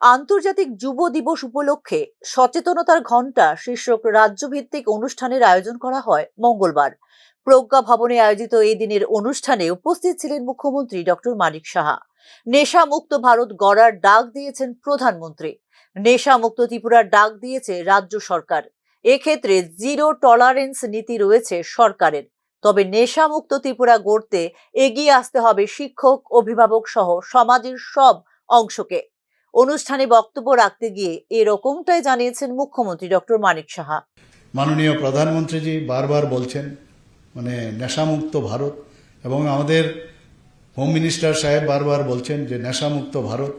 আন্তর্জাতিক যুব দিবস উপলক্ষে সচেতনতার ঘণ্টা শীর্ষক রাজ্যভিত্তিক অনুষ্ঠানের আয়োজন করা হয় মঙ্গলবার। প্রজ্ঞা ভবনে আয়োজিত এই দিনের অনুষ্ঠানে উপস্থিত ছিলেন মুখ্যমন্ত্রী ডক্টর মানিক সাহা। নেশা মুক্ত ভারত গড়ার ডাক দিয়েছেন প্রধানমন্ত্রী। নেশা মুক্ত ত্রিপুরার ডাক দিয়েছে রাজ্য সরকার। এক্ষেত্রে জিরো টলারেন্স নীতি রয়েছে সরকারের। তবে নেশা মুক্ত ত্রিপুরা গড়তে এগিয়ে আসতে হবে শিক্ষক, অভিভাবক সহ সমাজের সব অংশকে। অনুষ্ঠানে বক্তব্য রাখতে গিয়ে এরকমটাই জানিয়েছেন মুখ্যমন্ত্রী ডক্টর মানিক সাহা। মাননীয় প্রধানমন্ত্রীজি বারবার বলছেন মানে নেশামুক্ত ভারত এবং আমাদের হোম মিনিস্টার সাহেব বারবার বলছেন যে নেশামুক্ত ভারত।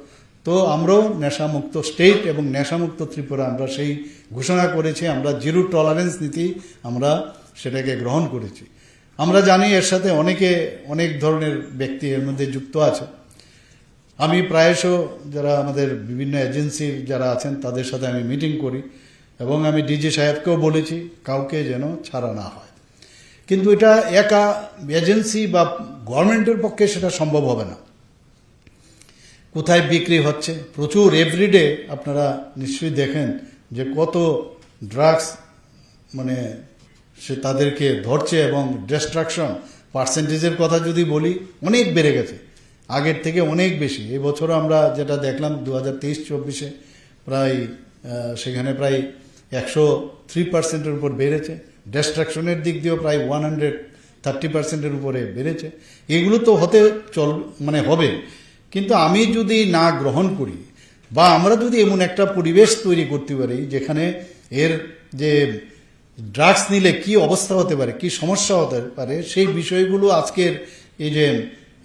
তো আমরাও নেশামুক্ত স্টেট এবং নেশামুক্ত ত্রিপুরা, আমরা সেই ঘোষণা করেছি, আমরা জিরো টলারেন্স নীতি আমরা সেটাকে গ্রহণ করেছি। আমরা জানি এর সাথে অনেকে অনেক ধরনের ব্যক্তি এর মধ্যে যুক্ত আছে। আমি প্রায়শ যারা আমাদের বিভিন্ন এজেন্সির যারা আছেন, তাদের সাথে আমি মিটিং করি এবং আমি ডিজি সাহেবকেও বলেছি, কাউকে যেন ছাড়া না হয়। কিন্তু এটা একা এজেন্সি বা গভর্নমেন্টের পক্ষে সেটা সম্ভব হবে না। কোথায় বিক্রি হচ্ছে? প্রচুর এভরিডে আপনারা নিশ্চয়ই দেখেন যে কত ড্রাগস মানে সে তাদেরকে ধরছে এবং ডিস্ট্রাকশন পার্সেন্টেজের কথা যদি বলি, অনেক বেড়ে গেছে। আগের থেকে অনেক বেশি। এই বছর আমরা যেটা দেখলাম দু হাজার তেইশ, চব্বিশে প্রায় সেখানে প্রায় একশো থ্রি পার্সেন্টের উপর বেড়েছে। ডিস্ট্রাকশনের দিক দিয়েও প্রায় ওয়ান হান্ড্রেড থার্টি পার্সেন্টের উপরে বেড়েছে। এগুলো তো হতে চল মানে হবে। কিন্তু আমি যদি না গ্রহণ করি, বা আমরা যদি এমন একটা পরিবেশ তৈরি করতে পারি, যেখানে এর যে ড্রাগস নিলে কি অবস্থা হতে পারে, কি সমস্যা হতে পারে, সেই বিষয়গুলো আজকের এই যে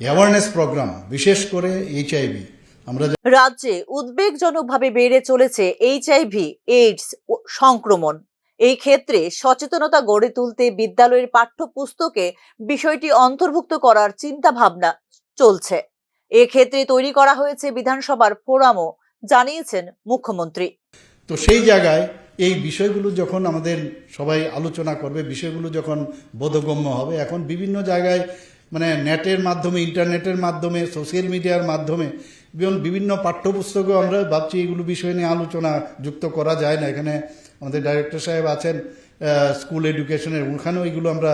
অ্যাওয়ারনেস প্রোগ্রাম বিশেষ করে এইচআইভি আমরা রাজ্যে উদ্বেগজনকভাবে বেড়ে চলেছে এইচআইভি এইডস সংক্রমণ। এই ক্ষেত্রে সচেতনতা গড়ে তুলতে বিদ্যালয়ের পাঠ্যপুস্তকে বিষয়টি অন্তর্ভুক্ত করার চিন্তা ভাবনা চলছে। এক্ষেত্রে তৈরি করা হয়েছে বিধানসভার ফোরামও জানিয়েছেন মুখ্যমন্ত্রী। তো সেই জায়গায় এই বিষয়গুলো যখন আমাদের সবাই আলোচনা করবে বিষয়গুলো যখন বোধগম্য হবে এখন বিভিন্ন জায়গায় মানে নেটের মাধ্যমে, ইন্টারনেটের মাধ্যমে, সোশ্যাল মিডিয়ার মাধ্যমে এবং বিভিন্ন পাঠ্যপুস্তকেও আমরা ভাবছি এগুলো বিষয় নিয়ে আলোচনা যুক্ত করা যায় না। এখানে আমাদের ডাইরেক্টর সাহেব আছেন স্কুল এডুকেশনের ওখানেও এগুলো আমরা,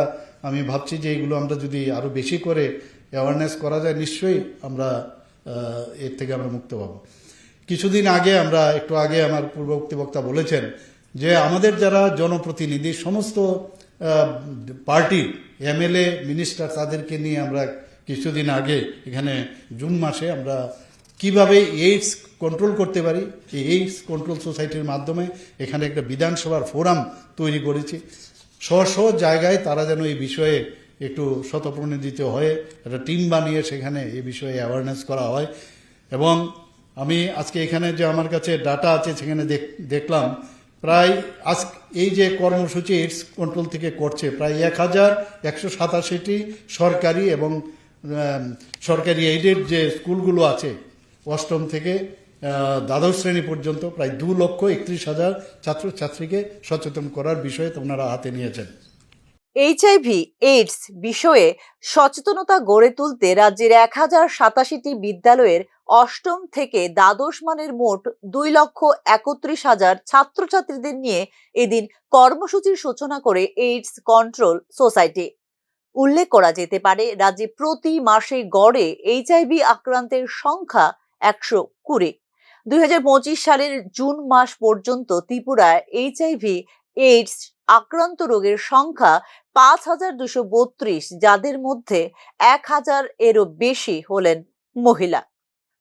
আমি ভাবছি যে এগুলো আমরা যদি আরও বেশি করে অ্যাওয়ারনেস করা যায়, নিশ্চয়ই আমরা এর থেকে আমরা মুক্ত পাব। কিছুদিন আগে আমরা, একটু আগে আমার পূর্ববর্তী বক্তা বলেছেন যে আমাদের যারা জনপ্রতিনিধি, সমস্ত পার্টি, এমএলএ, মিনিস্টার তাদেরকে নিয়ে আমরা কিছুদিন আগে, এখানে জুন মাসে আমরা কীভাবে এইডস কন্ট্রোল করতে পারি, এই এইডস কন্ট্রোল সোসাইটির মাধ্যমে এখানে একটা বিধানসভার ফোরাম তৈরি করেছি। স্ব স্ব জায়গায় তারা যেন এই বিষয়ে একটু শতপ্রণোদিত হয়ে, একটা টিম বানিয়ে সেখানে এই বিষয়ে অ্যাওয়ারনেস করা হয়। এবং আমি আজকে এখানে যে আমার কাছে ডাটা আছে, সেখানে দেখ- দেখলাম প্রায় আজ এই যে কর্মসূচি এইডস কন্ট্রোল থেকে করছে, প্রায় এক হাজার একশো সাতাশিটি সরকারি এবং সরকারি এইডেড যে স্কুলগুলো আছে, অষ্টম থেকে দ্বাদশ শ্রেণি পর্যন্ত প্রায় দু লক্ষ একত্রিশ হাজার ছাত্রছাত্রীকে সচেতন করার বিষয়ে তোমরা হাতে নিয়েছেন। এইচআইভি এইডস বিষয়ে সচেতনতা গড়ে তুলতে রাজ্যের এক হাজার সাতাশিটি বিদ্যালয়ের অষ্টম থেকে দ্বাদশ মানের মোট দুই লক্ষ একত্রিশ হাজার ছাত্রছাত্রীদের নিয়ে এদিন কর্মসূচির সূচনা করে এইডস কন্ট্রোল সোসাইটি উল্লেখ করা যেতে পারে, রাজ্যে প্রতি মাসে গড়ে এইচআইভি আক্রান্তের সংখ্যা একশো কুড়ি। দুই সালের জুন মাস পর্যন্ত ত্রিপুরায় এইচআইভি এইডস আক্রান্ত রোগের সংখ্যা পাঁচ হাজার দুশো বত্রিশ, যাদের মধ্যে এক হাজার এরও বেশি হলেন মহিলা।